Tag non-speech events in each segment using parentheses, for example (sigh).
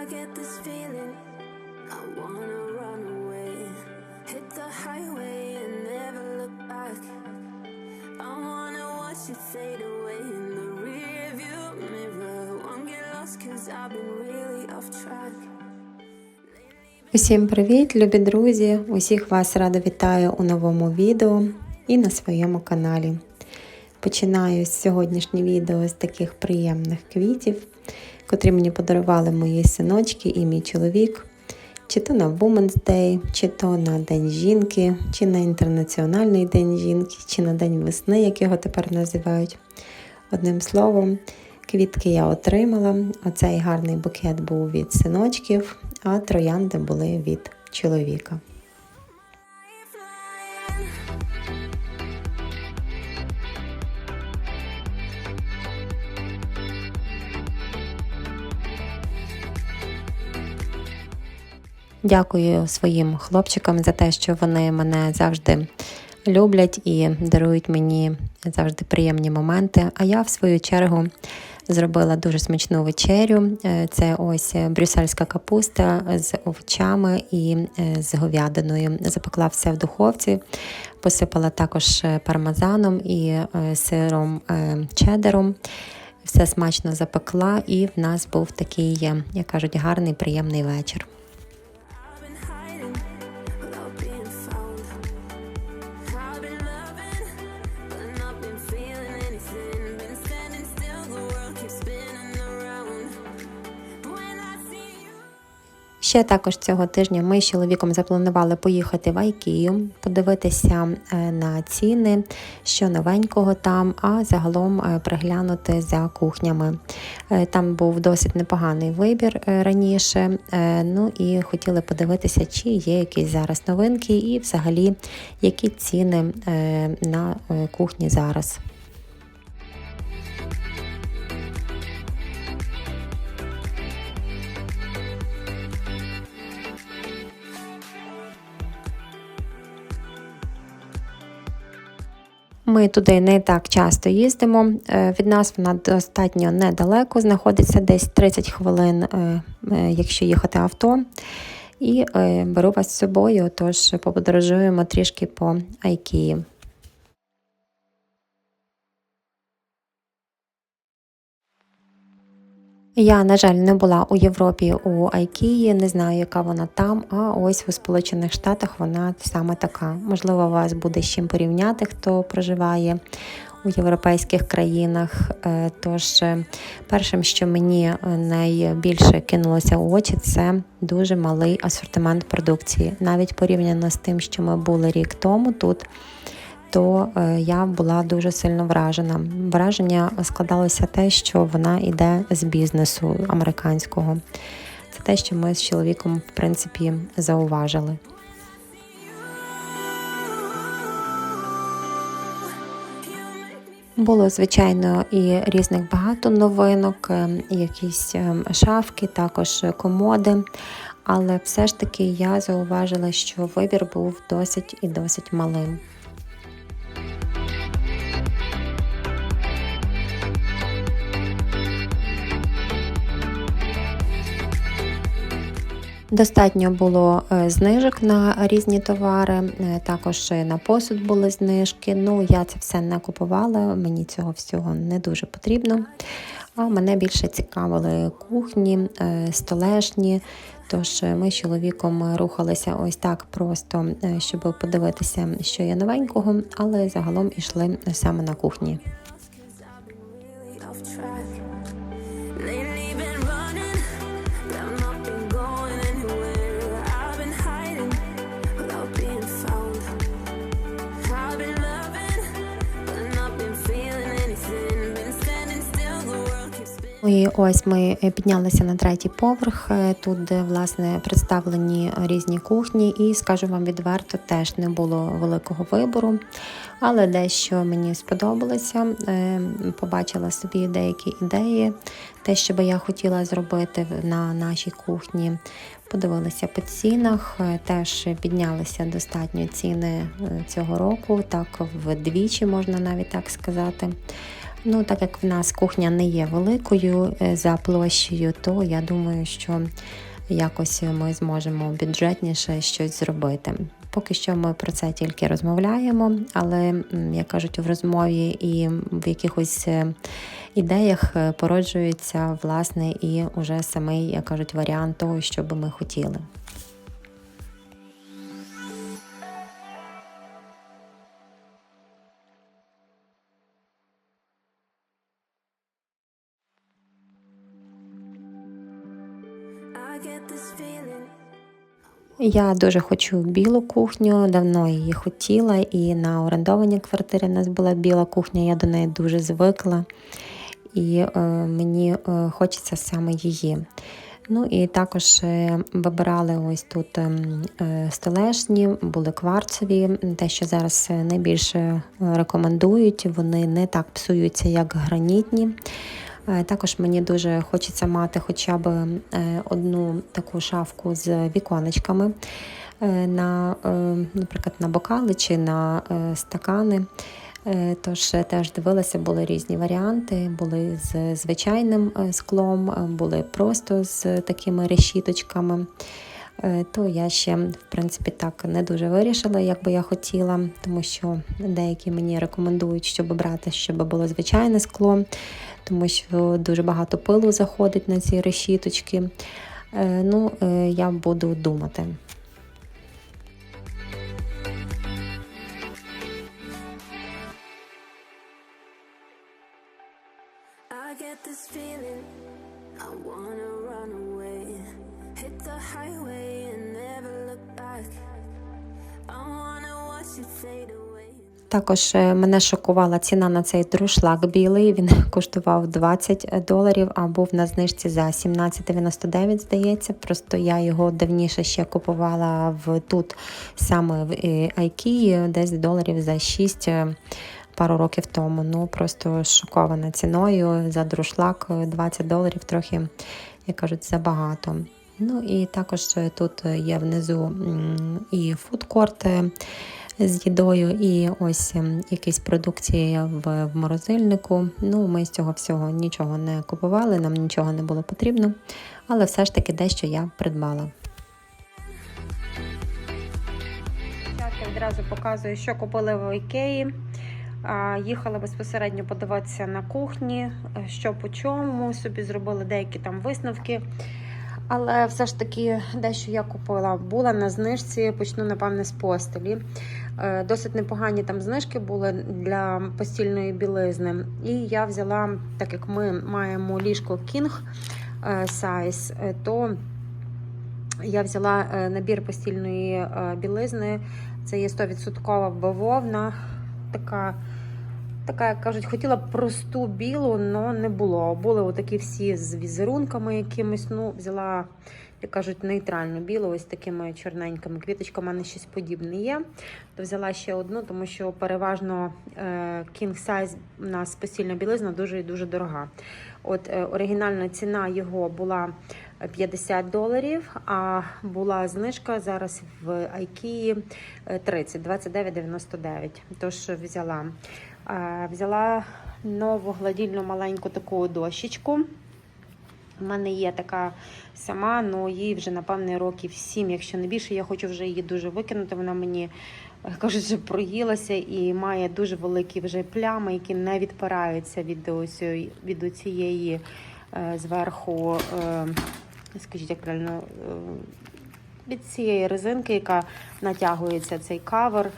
I get this feeling I wanna run away Hit the highway and never look back I wanna watch it fade away in the rearview mirror Won't get lost cause I've been really off track Усім привіт, любі друзі! Усіх вас радо вітаю у новому відео і на своєму каналі. Починаю сьогоднішнє відео з таких приємних квітів, котрі мені подарували мої синочки і мій чоловік, чи то на Women's Day, чи то на День жінки, чи на Інтернаціональний день жінки, чи на День весни, як його тепер називають. Одним словом, квітки я отримала. Оцей гарний букет був від синочків, а троянди були від чоловіка. Дякую своїм хлопчикам за те, що вони мене завжди люблять і дарують мені завжди приємні моменти. А я, в свою чергу, зробила дуже смачну вечерю. Е, Це ось брюссельська капуста з овочами і е, з говядиною. Запекла все в духовці, посипала також пармезаном і е, сиром чедером. Все смачно запекла, і в нас був такий, як кажуть, гарний приємний вечір. Ще також цього тижня ми з чоловіком запланували поїхати в Айкію, подивитися е, на ціни, що новенького там, а загалом е, приглянути за кухнями. Е, Там був досить непоганий вибір раніше. Ну і хотіли подивитися, чи є якісь зараз новинки, і взагалі які ціни на кухні зараз. Ми туди не так часто їздимо. Е, Від нас вона достатньо недалеко, знаходиться десь 30 хвилин, е, е, якщо їхати авто. І беру вас з собою, тож поподорожуємо трішки по Айкії. Я, на жаль, не була у Європі у Айкії, не знаю, яка вона там, а ось у Сполучених Штатах вона саме така. Можливо, вас буде з чим порівняти, хто проживає у європейських країнах. Е, Тож, е, першим, що мені е, найбільше кинулося у очі, це дуже малий асортимент продукції. Навіть порівняно з тим, що ми були рік тому тут то е, я була дуже сильно вражена. Враження складалося те, що вона йде з бізнесу американського. Це те, що ми з чоловіком, в принципі, зауважили. Було, звичайно, і різних багато новинок, е, якісь е, шафки, також комоди. Але все ж таки я зауважила, що вибір був досить і досить малим. Достатньо було е, знижок на різні товари, е, також на посуд були знижки. Ну, я це все не купувала, мені цього всього не дуже потрібно. А мене більше цікавили кухні, е, столешні. Тож ми з чоловіком рухалися ось так просто, щоб подивитися, що є новенького, але загалом ішли саме на кухні. І ось ми піднялися на третій поверх, е, тут, де власне представлені різні кухні, і скажу вам відверто, теж не було великого вибору, але дещо мені сподобалося. Е, Побачила собі деякі ідеї, те, що би я хотіла зробити на нашій кухні. Подивилися по цінах, е, теж піднялися достатньо ціни е, цього року, так вдвічі можна навіть так сказати. Ну, так як в нас кухня не є великою е, за площею, то я думаю, що якось ми зможемо бюджетніше щось зробити. Поки що ми про це тільки розмовляємо, але як кажуть, в розмові і в якихось е, ідеях е, породжується власне і уже самий, як кажуть, варіант того, що би ми хотіли. Я дуже хочу білу кухню, давно її хотіла, і на орендованій квартирі в нас була біла кухня, я до неї дуже звикла, і е, мені е, хочеться саме її. Ну і також е, вибирали ось тут ем, е, столешні, були кварцеві, те, що зараз е, найбільше рекомендують, вони не так псуються, як гранітні. Е, Також мені дуже хочеться мати хоча б е, одну таку шафку з віконечками е, на, наприклад, на бокали чи на стакани. Тож теж дивилася, були різні варіанти. Були з звичайним склом, були просто з такими решіточками. То я ще, в принципі, так не дуже вирішила, як би я хотіла, тому що деякі мені рекомендують, щоб брати, щоб було звичайне скло, тому що дуже багато пилу заходить на ці решіточки. Е, Ну, е, я буду думати. Fade away. Також е, мене шокувала ціна на цей друшлак білий. Він (laughs) коштував 20 доларів, а був на знижці за 17,99, здається. Просто я його давніше ще купувала в тут саме в е, IKEA, десь доларів за 6 е, пару років тому. Ну просто шокована ціною за друшлак е, 20 доларів, трохи, як кажуть, забагато. Ну і також тут є внизу і фудкорт. З їдою, і ось ем, якісь продукції в, морозильнику. Ну, ми з цього всього нічого не купували, нам нічого не було потрібно, але все ж таки дещо я придбала. Я відразу показую, що купили в Ікеї. Їхала безпосередньо подивитися на кухні, е, що по чому, собі зробили деякі там висновки. Але все ж таки, дещо я купила, була на знижці, почну, напевне, з постелі. Е, Досить непогані там знижки були для постільної білизни. І я взяла, так як ми маємо ліжко King е, Size, е, то я взяла набір постільної білизни. Це є 100% бавовна. Така, така, як кажуть, хотіла просту білу, але не було. Були отакі всі з візерунками якимись. Ну, взяла, як кажуть, нейтральну білу, ось такими чорненькими квіточками. У мене щось подібне є. То взяла ще одну, тому що переважно е, King Size у нас постільна білизна дуже і дуже дорога. От е, оригінальна ціна його була 50 доларів, а була знижка зараз в е, 30, 29,99. Тож взяла. Е, Взяла нову гладільну маленьку таку дощечку. У мене є така сама, але їй вже, напевне, років 7, якщо не більше. Я хочу вже її дуже викинути. Вона мені е, кажуть, що проїлася і має дуже великі вже плями, які не відпираються від, ось, від цієї е, зверху, е, скажіть, як правильно, е, від цієї резинки, яка натягується цей кавер.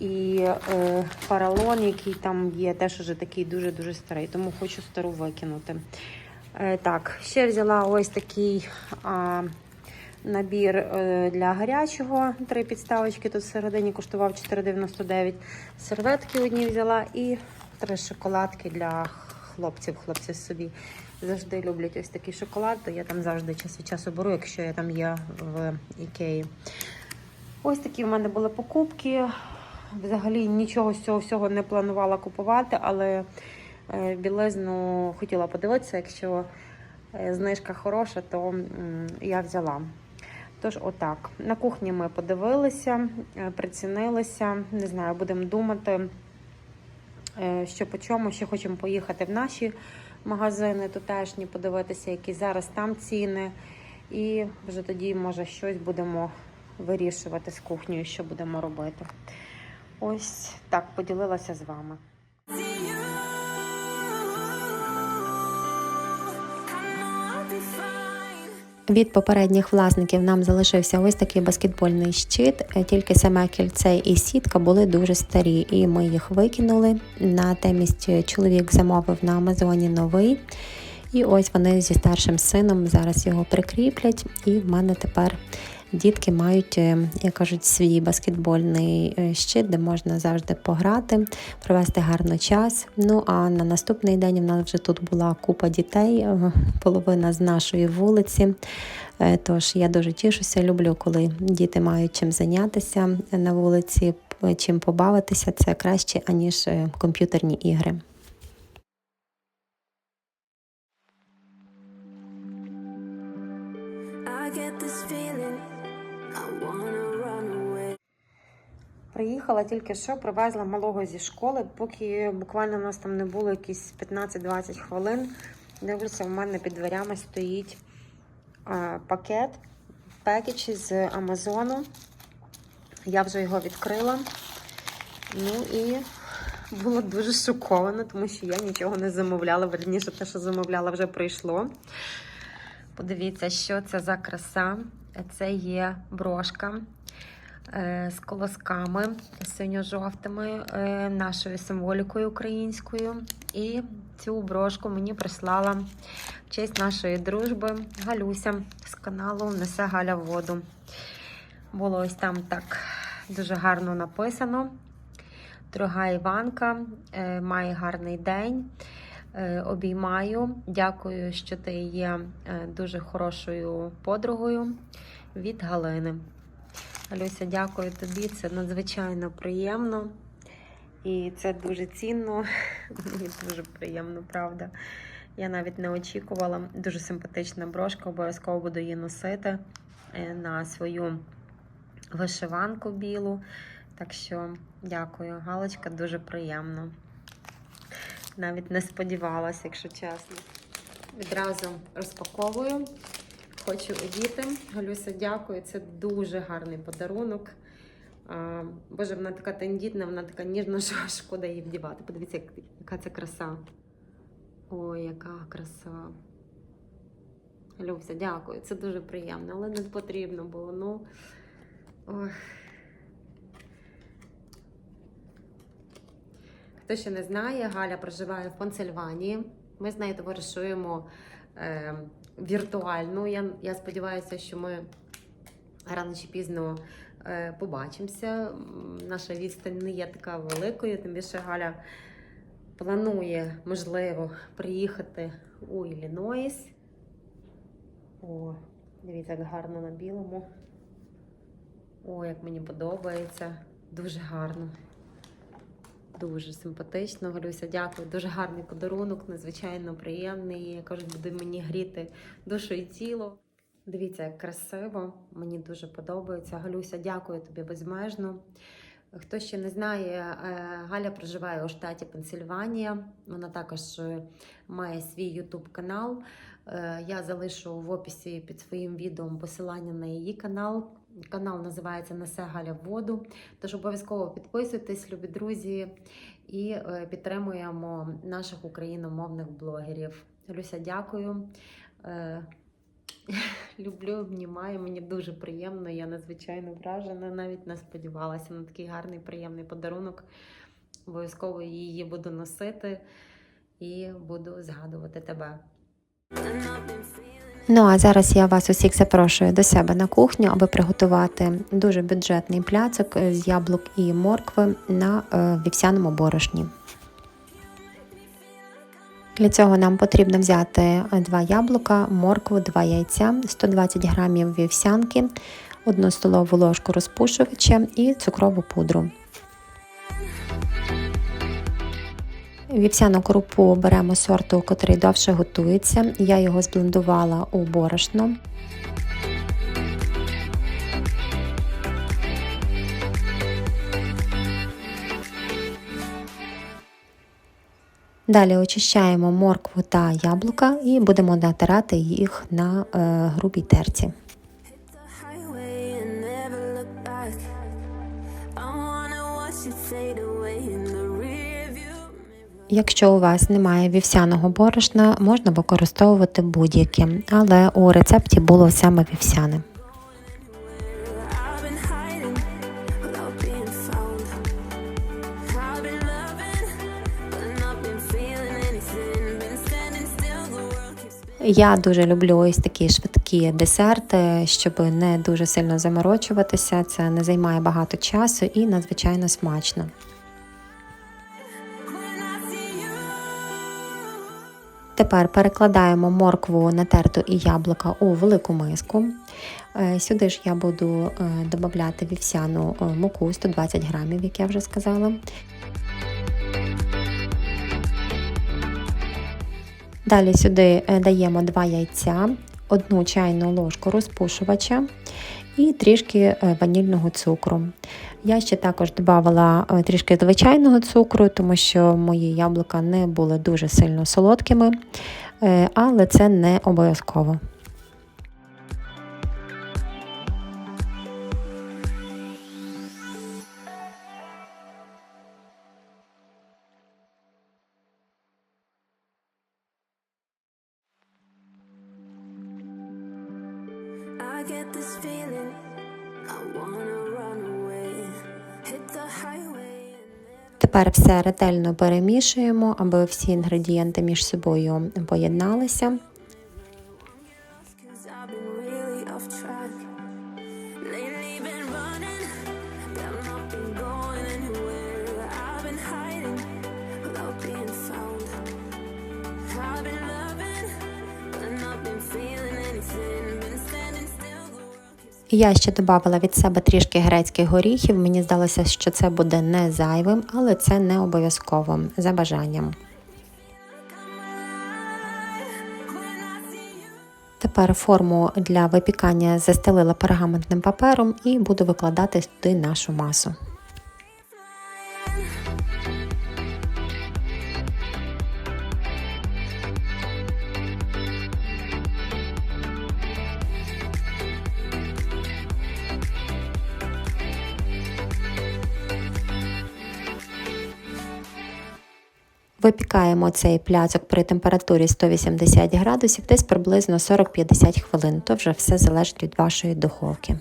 І е, паралон, який там є, теж уже такий дуже-дуже старий, тому хочу стару викинути. Е, так, ще взяла ось такий а, набір е, для гарячого. Три підставочки тут всередині коштував 4,99. Серветки одні взяла і три шоколадки для хлопців. Хлопці собі завжди люблять ось такий шоколад, то я там завжди час від часу беру, якщо я там є в Ікеї. Ось такі в мене були покупки. Взагалі нічого з цього всього не планувала купувати, але білизну хотіла подивитися. Якщо е, знижка хороша, то я взяла. Тож, отак. На кухні ми подивилися, е, прицінилися. Не знаю, будемо думати. е, що по чому. Ще хочемо поїхати в наші магазини тутешні, подивитися, які зараз там ціни. І вже тоді, може, щось будемо вирішувати з кухнею, що будемо робити. Ось так поділилася з вами. Від попередніх власників нам залишився ось такий баскетбольний щит, е, тільки саме кільце і сітка були дуже старі, і ми їх викинули. На місці чоловік замовив на Амазоні новий. І ось вони зі старшим сином зараз його прикріплять, і в мене тепер дітки мають, е, як кажуть, свій баскетбольний е, щит, де можна завжди пограти, провести гарно час. Ну а на наступний день в нас вже тут була купа дітей, е, половина з нашої вулиці. Тож я дуже тішуся, люблю, коли діти мають чим зайнятися на вулиці, чим побавитися. Це краще, аніж комп'ютерні ігри. I get this feeling. Приїхала тільки що, привезла малого зі школи, поки буквально у нас там не було якісь 15-20 хвилин. Дивлюся, в мене під дверями стоїть а, пакет, пекідж з Амазону. Я вже його відкрила. Ну і була дуже шокована, тому що я нічого не замовляла. Верніше, те, що замовляла, вже прийшло. Подивіться, що це за краса. Це є брошка е, з колосками синьо-жовтими, е, нашою символікою українською. І цю брошку мені прислала в честь нашої дружби Галюся з каналу Несе Галя воду. Було ось там так дуже гарно написано. Дорога Іванка, е, має гарний день. Е, Обіймаю. Дякую, що ти є е, дуже хорошою подругою від Галини. Алюся, дякую тобі. Це надзвичайно приємно. І це дуже цінно. (laughs) Мені дуже приємно, правда. Я навіть не очікувала. Дуже симпатична брошка, обов'язково буду її носити е, на свою вишиванку білу. Так що дякую, Галочка, дуже приємно. Навіть не сподівалася, якщо чесно. Відразу розпаковую. Хочу одіти. Галюся, дякую. Це дуже гарний подарунок. Боже, вона така тендітна, вона така ніжна, (laughs) що шкода її вдівати. Подивіться, яка це краса. Ой, яка краса. Люся, дякую. Це дуже приємно, але не потрібно було. Ну, ой. Хто ще не знає, Галя проживає в Пенсильванії. Ми з нею товаришуємо е, віртуально. Я, я сподіваюся, що ми рано чи пізно е, побачимося. Наша відстань не є така великою, тим більше Галя планує, можливо, приїхати у Іллінойс. О, дивіться, як гарно на білому. О, як мені подобається. Дуже гарно. Дуже симпатично, Галюся, дякую. Дуже гарний подарунок, надзвичайно приємний. Я кажу, буде мені гріти душу і тіло. Дивіться, як красиво, мені дуже подобається. Галюся, дякую тобі безмежно. Хто ще не знає, е, Галя проживає у штаті Пенсильванія. Вона також е, має свій YouTube канал. Е, Я залишу в описі під своїм відео посилання на її канал. Канал називається Несе Галя в воду. Тож обов'язково підписуйтесь, любі друзі, і е, підтримуємо наших україномовних блогерів. Люся, дякую. Е, (laughs) Люблю, обнімаю, мені дуже приємно. Я надзвичайно вражена, навіть не сподівалася на такий гарний, приємний подарунок. Обов'язково її буду носити і буду згадувати тебе. Ну а зараз я вас усіх запрошую до себе на кухню, аби приготувати дуже бюджетний пляцок з яблук і моркви на е, вівсяному борошні. Для цього нам потрібно взяти е, два яблука, моркву, два яйця, 120 грамів вівсянки, одну столову ложку розпушувача і цукрову пудру. Вівсяну крупу беремо сорту, котрий довше готується. Я його зблендувала у борошно. Далі очищаємо моркву та яблука і будемо натирати їх на е, грубій терці. Якщо у вас немає вівсяного борошна, можна використовувати будь-яке, але у рецепті було саме вівсяне. Я дуже люблю ось такі швидкі десерти, щоб не дуже сильно заморочуватися. Це не займає багато часу і надзвичайно смачно. Тепер перекладаємо моркву натерту і яблука у велику миску. Е, Сюди ж я буду е, додати вівсяну е, муку 120 грамів, як я вже сказала. Далі сюди даємо 2 яйця, одну чайну ложку розпушувача і трішки е, ванільного цукру. Я ще також додавала е, трішки звичайного цукру, тому що мої яблука не були дуже сильно солодкими, е, але це не обов'язково. Тепер все ретельно перемішуємо, аби всі інгредієнти між собою поєдналися. Я ще додавала від себе трішки грецьких горіхів. Мені здалося, що це буде не зайвим, але це не обов'язково за бажанням. Тепер форму для випікання застелила пергаментним папером і буду викладати туди нашу масу. Випікаємо цей пляцок при температурі 180 градусів десь приблизно 40-50 хвилин. То вже все залежить від вашої духовки.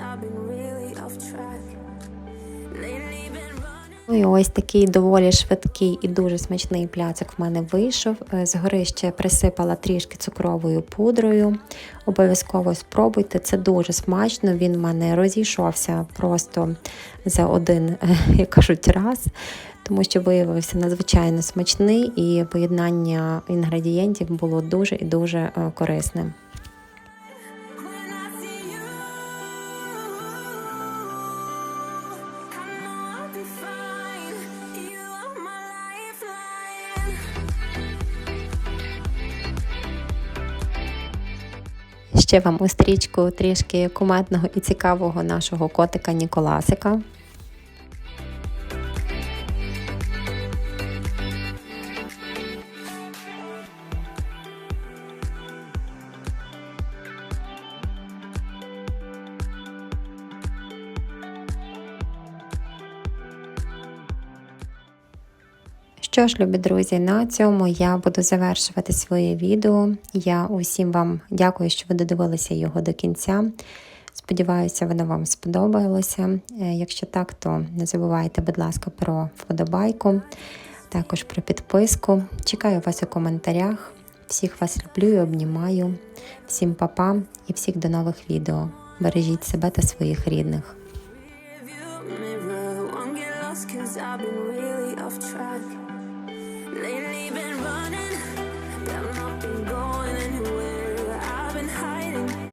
I've been really off track. Lately been. Ну і ось такий доволі швидкий і дуже смачний пляцок в мене вийшов. Е, Згори ще присипала трішки цукровою пудрою. Обов'язково спробуйте, це дуже смачно. Він в мене розійшовся просто за один, е, (laughs) як кажуть, раз, тому що виявився надзвичайно смачний і поєднання інгредієнтів було дуже і дуже е, корисним. Ще вам у стрічку трішки кумедного і цікавого нашого котика Ніколасика. Що ж, любі друзі, на цьому я буду завершувати своє відео. Я усім вам дякую, що ви додивилися його до кінця. Сподіваюся, воно вам сподобалося. Е, Якщо так, то не забувайте, будь ласка, про вподобайку, також про підписку. Чекаю вас у коментарях. Всіх вас люблю і обнімаю. Всім па-па і всіх до нових відео. Бережіть себе та своїх рідних. I've been really off track.